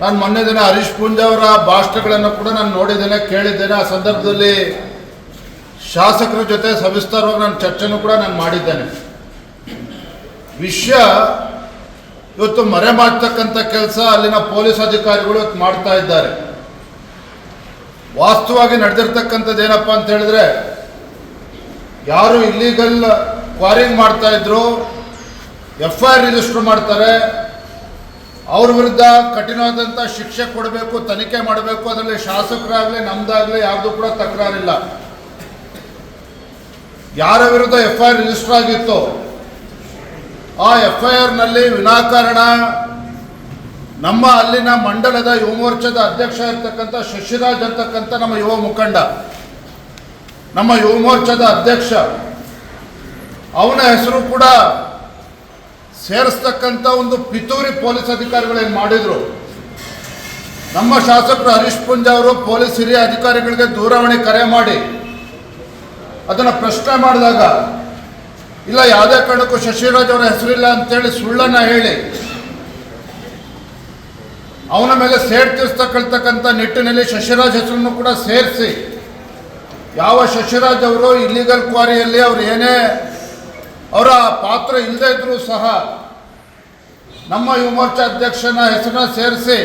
ನಾನು ಮೊನ್ನೆ ದಿನ ಹರೀಶ್ ಪೂಂಜವರ ಭಾಷಣಗಳನ್ನು ಕೂಡ ನಾನು ನೋಡಿದ್ದೇನೆ, ಕೇಳಿದ್ದೇನೆ. ಆ ಸಂದರ್ಭದಲ್ಲಿ ಶಾಸಕರ ಜೊತೆ ಸವಿಸ್ತಾರವಾಗಿ ನಾನು ಚರ್ಚೆನೂ ಕೂಡ ನಾನು ಮಾಡಿದ್ದೇನೆ. ವಿಷಯ ಇವತ್ತು ಮರೆ ಮಾಡ್ತಕ್ಕಂಥ ಕೆಲಸ ಅಲ್ಲಿನ ಪೊಲೀಸ್ ಅಧಿಕಾರಿಗಳು ಮಾಡ್ತಾ ಇದ್ದಾರೆ. ವಾಸ್ತವವಾಗಿ ನಡೆದಿರ್ತಕ್ಕಂಥದ್ದು ಏನಪ್ಪ ಅಂತ ಹೇಳಿದ್ರೆ, ಯಾರು ಇಲ್ಲಿಗಲ್ ಕ್ವಾರಿಂಗ್ ಮಾಡ್ತಾ ಇದ್ರು ಎಫ್ ಐ ಆರ್ ರಿಜಿಸ್ಟರ್ ಮಾಡ್ತಾರೆ ಅವ್ರ ವಿರುದ್ಧ ಕಠಿಣವಾದಂಥ ಶಿಕ್ಷೆ ಕೊಡಬೇಕು, ತನಿಖೆ ಮಾಡಬೇಕು, ಅದರಲ್ಲಿ ಶಾಸಕರಾಗಲಿ, ನಮ್ದಾಗಲಿ ಯಾರ್ದು ಕೂಡ ತಕರಾರಿಲ್ಲ. ಯಾರ ವಿರುದ್ಧ ಎಫ್ ಐ ಆರ್ ರಿಜಿಸ್ಟರ್ ಆಗಿತ್ತು, ಆ ಎಫ್ ಐ ಆರ್ನಲ್ಲಿ ವಿನಾಕಾರಣ ನಮ್ಮ ಅಲ್ಲಿನ ಮಂಡಲದ ಯುವ ಮೋರ್ಚಾದ ಅಧ್ಯಕ್ಷ ಇರ್ತಕ್ಕಂಥ ಶಶಿರಾಜ್ ಅಂತಕ್ಕಂಥ ನಮ್ಮ ಯುವ ಮುಖಂಡ, ನಮ್ಮ ಯುವ ಮೋರ್ಚಾದ ಅಧ್ಯಕ್ಷ, ಅವನ ಹೆಸರು ಕೂಡ ಸೇರಿಸ್ತಕ್ಕಂಥ ಒಂದು ಪಿತೂರಿ ಪೊಲೀಸ್ ಅಧಿಕಾರಿಗಳೇನು ಮಾಡಿದರು? ನಮ್ಮ ಶಾಸಕರು ಹರೀಶ್ ಪುಂಜ ಅವರು ಪೊಲೀಸ್ ಹಿರಿಯ ಅಧಿಕಾರಿಗಳಿಗೆ ದೂರವಾಣಿ ಕರೆ ಮಾಡಿ ಅದನ್ನು ಪ್ರಶ್ನೆ ಮಾಡಿದಾಗ, ಇಲ್ಲ, ಯಾವುದೇ ಕಾರಣಕ್ಕೂ ಶಶಿರಾಜ್ ಅವರ ಹೆಸರಿಲ್ಲ ಅಂತೇಳಿ ಸುಳ್ಳನ್ನು ಹೇಳಿ, ಅವನ ಮೇಲೆ ಸೇಡ್ ತೀರ್ಸ್ತಕ್ಕಂಥ ನಿಟ್ಟಿನಲ್ಲಿ ಶಶಿರಾಜ್ ಹೆಸರನ್ನು ಕೂಡ ಸೇರಿಸಿ, ಯಾವ ಶಶಿರಾಜ್ ಅವರು ಇಲ್ಲಿಗಲ್ ಕ್ವಾರಿಯಲ್ಲಿ ಅವರು ಏನೇ ಅವರ ಪಾತ್ರ ಇಲ್ಲದೇ ಇದ್ದರೂ ಸಹ ನಮ್ಮ ಯುವ ಮೋರ್ಚಾ ಅಧ್ಯಕ್ಷನ ಹೆಸರನ್ನ ಸೇರಿಸಿ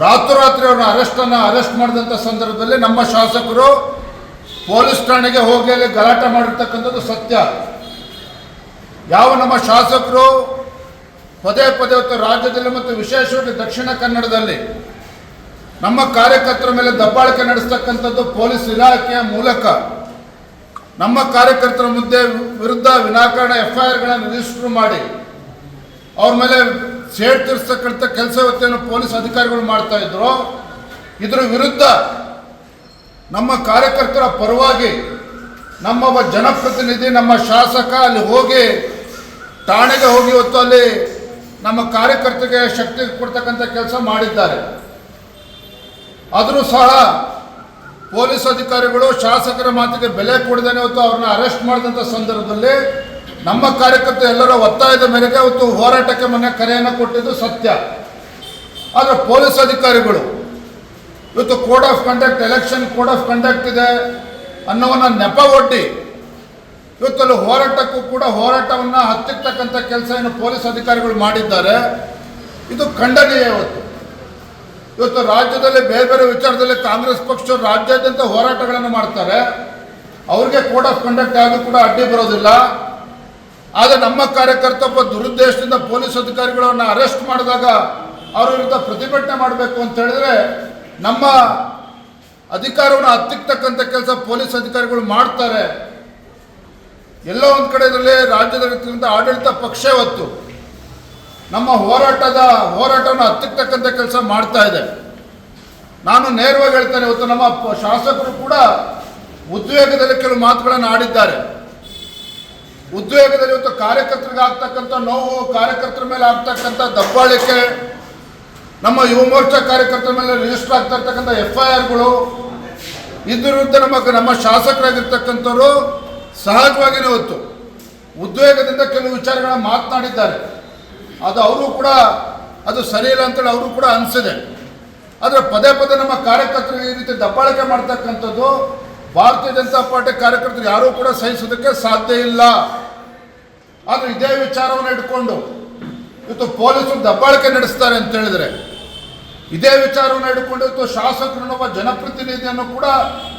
ರಾತ್ರೋರಾತ್ರಿ ಅವ್ರನ್ನ ಅರೆಸ್ಟನ್ನು ಅರೆಸ್ಟ್ ಮಾಡಿದಂಥ ಸಂದರ್ಭದಲ್ಲಿ ನಮ್ಮ ಶಾಸಕರು ಪೊಲೀಸ್ ಠಾಣೆಗೆ ಹೋಗಿ ಅಲ್ಲಿ ಗಲಾಟೆ ಮಾಡಿರ್ತಕ್ಕಂಥದ್ದು ಸತ್ಯ. ಯಾವ ನಮ್ಮ ಶಾಸಕರು ಪದೇ ಪದೇ ಇವತ್ತು ರಾಜ್ಯದಲ್ಲಿ ಮತ್ತು ವಿಶೇಷವಾಗಿ ದಕ್ಷಿಣ ಕನ್ನಡದಲ್ಲಿ ನಮ್ಮ ಕಾರ್ಯಕರ್ತರ ಮೇಲೆ ದಬ್ಬಾಳಿಕೆ ನಡೆಸ್ತಕ್ಕಂಥದ್ದು ಪೊಲೀಸ್ ಇಲಾಖೆಯ ಮೂಲಕ. ನಮ್ಮ ಕಾರ್ಯಕರ್ತರ ಮುದ್ದೆ ವಿರುದ್ಧ ವಿನಾಕಾರಣ ಎಫ್ ಐ ಆರ್ಗಳನ್ನು ರಿಜಿಸ್ಟರ್ ಮಾಡಿ, ಅವ್ರ ಮೇಲೆ ಸೇಡ್ ತೀರಿಸ್ತಕ್ಕಂಥ ಕೆಲಸ ಇವತ್ತೇನು ಪೊಲೀಸ್ ಅಧಿಕಾರಿಗಳು ಮಾಡ್ತಾ ಇದ್ರು. ಇದರ ವಿರುದ್ಧ ನಮ್ಮ ಕಾರ್ಯಕರ್ತರ ಪರವಾಗಿ ನಮ್ಮ ಒಬ್ಬ ಜನಪ್ರತಿನಿಧಿ, ನಮ್ಮ ಶಾಸಕ ಅಲ್ಲಿ ಹೋಗಿ, ಠಾಣೆಗೆ ಹೋಗಿ ಹೊತ್ತು ಅಲ್ಲಿ ನಮ್ಮ ಕಾರ್ಯಕರ್ತರಿಗೆ ಶಕ್ತಿ ಕೊಡ್ತಕ್ಕಂಥ ಕೆಲಸ ಮಾಡಿದ್ದಾರೆ. ಆದರೂ ಸಹ ಪೊಲೀಸ್ ಅಧಿಕಾರಿಗಳು ಶಾಸಕರ ಮಾತಿಗೆ ಬೆಲೆ ಕೊಡದೇನೆ ಇವತ್ತು ಅವ್ರನ್ನ ಅರೆಸ್ಟ್ ಮಾಡಿದಂಥ ಸಂದರ್ಭದಲ್ಲಿ ನಮ್ಮ ಕಾರ್ಯಕರ್ತ ಎಲ್ಲರ ಒತ್ತಾಯದ ಮೇರೆಗೆ ಅವತ್ತು ಹೋರಾಟಕ್ಕೆ ಮೊನ್ನೆ ಕರೆಯನ್ನು ಕೊಟ್ಟಿದ್ದು ಸತ್ಯ. ಆದರೆ ಪೊಲೀಸ್ ಅಧಿಕಾರಿಗಳು, ಇವತ್ತು code of conduct, election code of conduct ಇದೆ ಅನ್ನೋವನ್ನ ನೆಪ ಒಡ್ಡಿ ಇವತ್ತಲ್ಲಿ ಹೋರಾಟಕ್ಕೂ ಕೂಡ ಹೋರಾಟವನ್ನು ಹತ್ತಿರ್ತಕ್ಕಂಥ ಕೆಲಸ ಏನು ಪೊಲೀಸ್ ಅಧಿಕಾರಿಗಳು ಮಾಡಿದ್ದಾರೆ. ಇದು ಖಂಡನೀಯ ಇವತ್ತು. ಇವತ್ತು ರಾಜ್ಯದಲ್ಲಿ ಬೇರೆ ಬೇರೆ ವಿಚಾರದಲ್ಲಿ ಕಾಂಗ್ರೆಸ್ ಪಕ್ಷ ರಾಜ್ಯಾದ್ಯಂತ ಹೋರಾಟಗಳನ್ನು ಮಾಡ್ತಾರೆ. ಅವ್ರಿಗೆ ಕೋಡ್ ಆಫ್ ಕಂಡಕ್ಟ್ ಯಾವುದು ಕೂಡ ಅಡ್ಡಿ ಬರೋದಿಲ್ಲ. ಆದರೆ ನಮ್ಮ ಕಾರ್ಯಕರ್ತ ಒಬ್ಬ ದುರುದ್ದೇಶದಿಂದ ಪೊಲೀಸ್ ಅಧಿಕಾರಿಗಳನ್ನು ಅರೆಸ್ಟ್ ಮಾಡಿದಾಗ ಅವ್ರ ವಿರುದ್ಧ ಪ್ರತಿಭಟನೆ ಮಾಡಬೇಕು ಅಂತ ಹೇಳಿದ್ರೆ ನಮ್ಮ ಅಧಿಕಾರವನ್ನು ಹತ್ತಿಕ್ತಕ್ಕಂಥ ಕೆಲಸ ಪೊಲೀಸ್ ಅಧಿಕಾರಿಗಳು ಮಾಡ್ತಾರೆ. ಎಲ್ಲೋ ಒಂದು ಕಡೆ ಇದರಲ್ಲಿ ರಾಜ್ಯದ ಆಡಳಿತ ಪಕ್ಷ ಇವತ್ತು ನಮ್ಮ ಹೋರಾಟದ ಹೋರಾಟವನ್ನು ಹತ್ತಿಕ್ತಕ್ಕಂಥ ಕೆಲಸ ಮಾಡ್ತಾ ಇದೆ. ನಾನು ನೇರವಾಗಿ ಹೇಳ್ತೇನೆ, ಇವತ್ತು ನಮ್ಮ ಶಾಸಕರು ಕೂಡ ಉದ್ವೇಗದಲ್ಲಿ ಕೆಲವು ಮಾತುಗಳನ್ನು ಆಡಿದ್ದಾರೆ. ಉದ್ವೇಗದಲ್ಲಿ ಇವತ್ತು ಕಾರ್ಯಕರ್ತರಿಗೆ ಆಗ್ತಕ್ಕಂಥ ನೋವು, ಕಾರ್ಯಕರ್ತರ ಮೇಲೆ ಆಗ್ತಕ್ಕಂಥ ದಬ್ಬಾಳಿಕೆ, ನಮ್ಮ ಯುವ ಮೋರ್ಚಾ ಕಾರ್ಯಕರ್ತರ ಮೇಲೆ ರಿಜಿಸ್ಟರ್ ಆಗ್ತಾ ಇರ್ತಕ್ಕಂಥ ಎಫ್ ಐ ಆರ್ಗಳು ಇದ್ರ ವಿರುದ್ಧ ನಮ್ಮ ನಮ್ಮ ಶಾಸಕರಾಗಿರ್ತಕ್ಕಂಥವ್ರು ಸಹಜವಾಗಿಯೇ ಹೊತ್ತು ಉದ್ವೇಗದಿಂದ ಕೆಲವು ವಿಚಾರಗಳನ್ನ ಮಾತನಾಡಿದ್ದಾರೆ. ಅದು ಅವರು ಕೂಡ, ಅದು ಸರಿ ಇಲ್ಲ ಅಂತೇಳಿ ಅವರು ಕೂಡ ಅನಿಸಿದೆ. ಆದರೆ ಪದೇ ಪದೇ ನಮ್ಮ ಕಾರ್ಯಕರ್ತರು ಈ ರೀತಿ ದಬ್ಬಾಳಿಕೆ ಮಾಡ್ತಕ್ಕಂಥದ್ದು, ಭಾರತೀಯ ಜನತಾ ಪಾರ್ಟಿ ಕಾರ್ಯಕರ್ತರು ಯಾರೂ ಕೂಡ ಸಹಿಸೋದಕ್ಕೆ ಸಾಧ್ಯ ಇಲ್ಲ. ಆದರೆ ಇದೇ ವಿಚಾರವನ್ನು ಇಟ್ಕೊಂಡು, ಇವತ್ತು ಪೊಲೀಸರು ದಬ್ಬಾಳಿಕೆ ನಡೆಸ್ತಾರೆ ಅಂತ ಹೇಳಿದ್ರೆ, ಇದೇ ವಿಚಾರವನ್ನು ಹಿಡ್ಕೊಂಡು ಇವತ್ತು ಶಾಸಕರು ಒಬ್ಬ ಜನಪ್ರತಿನಿಧಿಯನ್ನು ಕೂಡ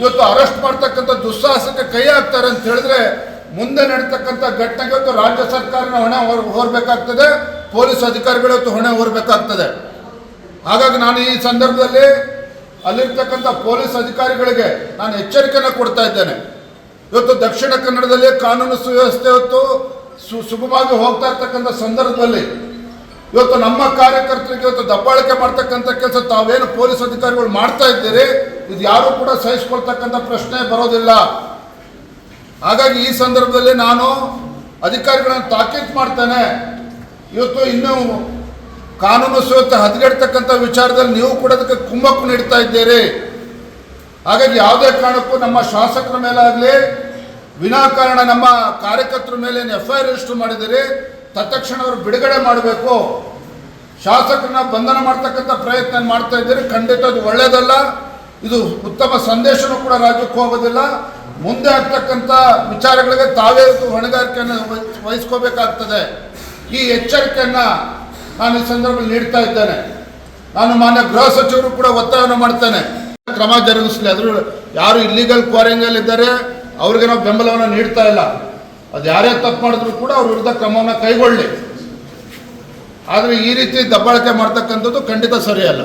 ಇವತ್ತು ಅರೆಸ್ಟ್ ಮಾಡ್ತಕ್ಕಂಥ ದುಸ್ಸಾಹಸಕ್ಕೆ ಕೈ ಹಾಕ್ತಾರೆ ಅಂತ ಹೇಳಿದ್ರೆ, ಮುಂದೆ ನಡೀತಕ್ಕಂಥ ಘಟನೆಗೆ ಇವತ್ತು ರಾಜ್ಯ ಸರ್ಕಾರನ ಹೊಣೆ ಹೊರ್, ಹೊರಬೇಕಾಗ್ತದೆ. ಪೊಲೀಸ್ ಅಧಿಕಾರಿಗಳು ಇವತ್ತು ಹೊಣೆ ಹೊರಬೇಕಾಗ್ತದೆ. ಹಾಗಾಗಿ ನಾನು ಈ ಸಂದರ್ಭದಲ್ಲಿ ಅಲ್ಲಿರ್ತಕ್ಕಂಥ ಪೊಲೀಸ್ ಅಧಿಕಾರಿಗಳಿಗೆ ನಾನು ಎಚ್ಚರಿಕೆಯನ್ನು ಕೊಡ್ತಾ ಇದ್ದೇನೆ. ಇವತ್ತು ದಕ್ಷಿಣ ಕನ್ನಡದಲ್ಲಿ ಕಾನೂನು ಸುವ್ಯವಸ್ಥೆ ಇವತ್ತು ಸು, ಸುಗಮವಾಗಿ ಹೋಗ್ತಾ ಇರ್ತಕ್ಕಂಥ ಸಂದರ್ಭದಲ್ಲಿ ಇವತ್ತು ನಮ್ಮ ಕಾರ್ಯಕರ್ತರಿಗೆ ಇವತ್ತು ದಬ್ಬಾಳಿಕೆ ಮಾಡ್ತಕ್ಕಂಥ ಕೆಲಸ ತಾವೇನು ಪೊಲೀಸ್ ಅಧಿಕಾರಿಗಳು ಮಾಡ್ತಾ ಇದ್ದೀರಿ, ಇದು ಯಾರೂ ಕೂಡ ಸಹಿಸ್ಕೊಳ್ತಕ್ಕಂಥ ಪ್ರಶ್ನೆ ಬರೋದಿಲ್ಲ. ಹಾಗಾಗಿ ಈ ಸಂದರ್ಭದಲ್ಲಿ ನಾನು ಅಧಿಕಾರಿಗಳನ್ನು ತಾಕೀತು ಮಾಡ್ತೇನೆ. ಇವತ್ತು ಇನ್ನೂ ಕಾನೂನು ಸುವ್ಯವಸ್ಥೆ ಹದಗೆಡ್ತಕ್ಕಂಥ ವಿಚಾರದಲ್ಲಿ ನೀವು ಕೂಡ ಅದಕ್ಕೆ ಕುಮ್ಮಕ್ಕು ನೀಡ್ತಾ ಇದ್ದೀರಿ. ಹಾಗಾಗಿ ಯಾವುದೇ ಕಾರಣಕ್ಕೂ ನಮ್ಮ ಶಾಸಕರ ಮೇಲಾಗಲಿ, ವಿನಾಕಾರಣ ನಮ್ಮ ಕಾರ್ಯಕರ್ತರ ಮೇಲೆ ಎಫ್ ಐ ಆರ್ ರಿಜಿಸ್ಟರ್ ಮಾಡಿದರೆ ತತ್ಕ್ಷಣ ಅವರು ಬಿಡುಗಡೆ ಮಾಡಬೇಕು. ಶಾಸಕರನ್ನ ಬಂಧನ ಮಾಡ್ತಕ್ಕಂಥ ಪ್ರಯತ್ನ ಮಾಡ್ತಾ ಇದ್ದೀರಿ, ಖಂಡಿತ ಅದು ಒಳ್ಳೇದಲ್ಲ. ಇದು ಉತ್ತಮ ಸಂದೇಶನೂ ಕೂಡ ರಾಜ್ಯಕ್ಕೆ ಹೋಗೋದಿಲ್ಲ. ಮುಂದೆ ಆಗ್ತಕ್ಕಂಥ ವಿಚಾರಗಳಿಗೆ ತಾವೇ ಹೊಣೆಗಾರಿಕೆಯನ್ನು ವಹಿಸ್- ವಹಿಸ್ಕೋಬೇಕಾಗ್ತದೆ. ಈ ಎಚ್ಚರಿಕೆಯನ್ನು ನಾನು ಈ ಸಂದರ್ಭದಲ್ಲಿ ನೀಡ್ತಾ ಇದ್ದೇನೆ. ನಾನು ಮಾನ್ಯ ಗೃಹ ಸಚಿವರು ಕೂಡ ಒತ್ತಾಯವನ್ನು ಮಾಡ್ತೇನೆ. ಕ್ರಮ ಜರುಗಿಸಲಿ. ಅದ್ರ ಯಾರು ಇಲ್ಲಿಗಲ್ ಕ್ವಾರಂಗಲ್ ಇದ್ದಾರೆ, ಅವ್ರಿಗೆ ನಾವು ಬೆಂಬಲವನ್ನು ನೀಡ್ತಾ ಇಲ್ಲ. ಅದು ಯಾರೇ ತಪ್ಪು ಮಾಡಿದ್ರು ಕೂಡ ಅವ್ರ ವಿರುದ್ಧ ಕ್ರಮವನ್ನು ಕೈಗೊಳ್ಳಿ. ಆದರೆ ಈ ರೀತಿ ದಬ್ಬಾಳಿಕೆ ಮಾಡ್ತಕ್ಕಂಥದ್ದು ಖಂಡಿತ ಸರಿಯಲ್ಲ.